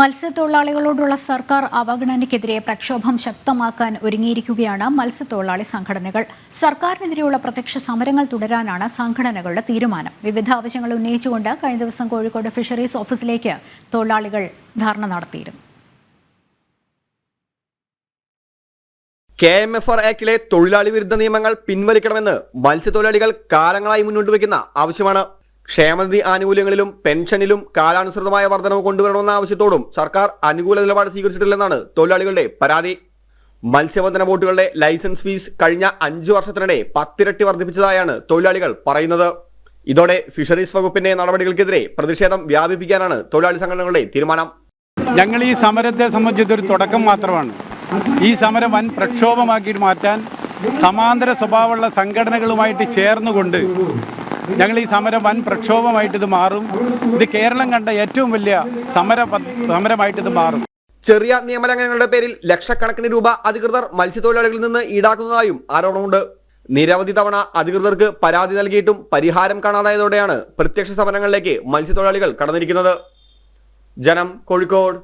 മത്സ്യത്തൊഴിലാളികളോടുള്ള സർക്കാർ അവഗണനയ്ക്കെതിരെ പ്രക്ഷോഭം ശക്തമാക്കാൻ ഒരുങ്ങിയിരിക്കുകയാണ് മത്സ്യത്തൊഴിലാളി സംഘടനകൾ. സർക്കാരിനെതിരെയുള്ള പ്രത്യക്ഷ സമരങ്ങൾ തുടരാനാണ് സംഘടനകളുടെ തീരുമാനം. വിവിധ ആവശ്യങ്ങൾ ഉന്നയിച്ചുകൊണ്ട് കഴിഞ്ഞ ദിവസം കോഴിക്കോട് ഫിഷറീസ് ഓഫീസിലേക്ക് തൊഴിലാളികൾ ധർണ നടത്തിയിരുന്നു. കെ എം എഫ് ആർ ആക്ടിലെ തൊഴിലാളി വിരുദ്ധ നിയമങ്ങൾ പിൻവലിക്കണമെന്ന് മത്സ്യത്തൊഴിലാളികൾ കാലങ്ങളായി മുന്നോട്ട് വയ്ക്കുന്ന ആവശ്യമാണ് ക്ഷേമനിധി ആനുകൂല്യങ്ങളിലും പെൻഷനിലും കാലാനുസൃതമായ വർധനവ് കൊണ്ടുവരണമെന്ന ആവശ്യത്തോടും സർക്കാർ അനുകൂല നിലപാട് സ്വീകരിച്ചിട്ടില്ലെന്നാണ് തൊഴിലാളികളുടെ പരാതി. മത്സ്യബന്ധന ബോട്ടുകളുടെ ലൈസൻസ് ഫീസ് കഴിഞ്ഞ അഞ്ചു വർഷത്തിനിടെ പത്തിരട്ടി വർദ്ധിപ്പിച്ചതായാണ് തൊഴിലാളികൾ പറയുന്നത്. ഇതോടെ ഫിഷറീസ് വകുപ്പിന്റെ നടപടികൾക്കെതിരെ പ്രതിഷേധം വ്യാപിപ്പിക്കാനാണ് തൊഴിലാളി സംഘടനകളുടെ തീരുമാനം. ഞങ്ങൾ ഈ സമരത്തെ സംബന്ധിച്ച് ഒരു തുടക്കം മാത്രമാണ്. ഈ സമരം വൻ പ്രക്ഷോഭമാക്കി മാറ്റാൻ സമാന്തര സ്വഭാവമുള്ള സംഘടനകളുമായിട്ട് ചേർന്നുകൊണ്ട് ഞങ്ങൾ ഈ സമരം വൻ പ്രക്ഷോഭമായിട്ട് ഇത് മാറും. ഇത് കേരളം കണ്ട ഏറ്റവും വലിയ സമര സമരമായിട്ട് ഇത് മാറും. ചെറിയ നിയമലംഘനങ്ങളുടെ പേരിൽ ലക്ഷക്കണക്കിന് രൂപ അധികൃതർ മത്സ്യത്തൊഴിലാളികളിൽ നിന്ന് ഈടാക്കുന്നതായും ആരോപണമുണ്ട്. നിരവധി തവണ അധികൃതർക്ക് പരാതി നൽകിയിട്ടും പരിഹാരം കാണാതായതോടെയാണ് പ്രത്യക്ഷ സമരങ്ങളിലേക്ക് മത്സ്യത്തൊഴിലാളികൾ കടന്നിരിക്കുന്നത്. ജനം കോഴിക്കോട്.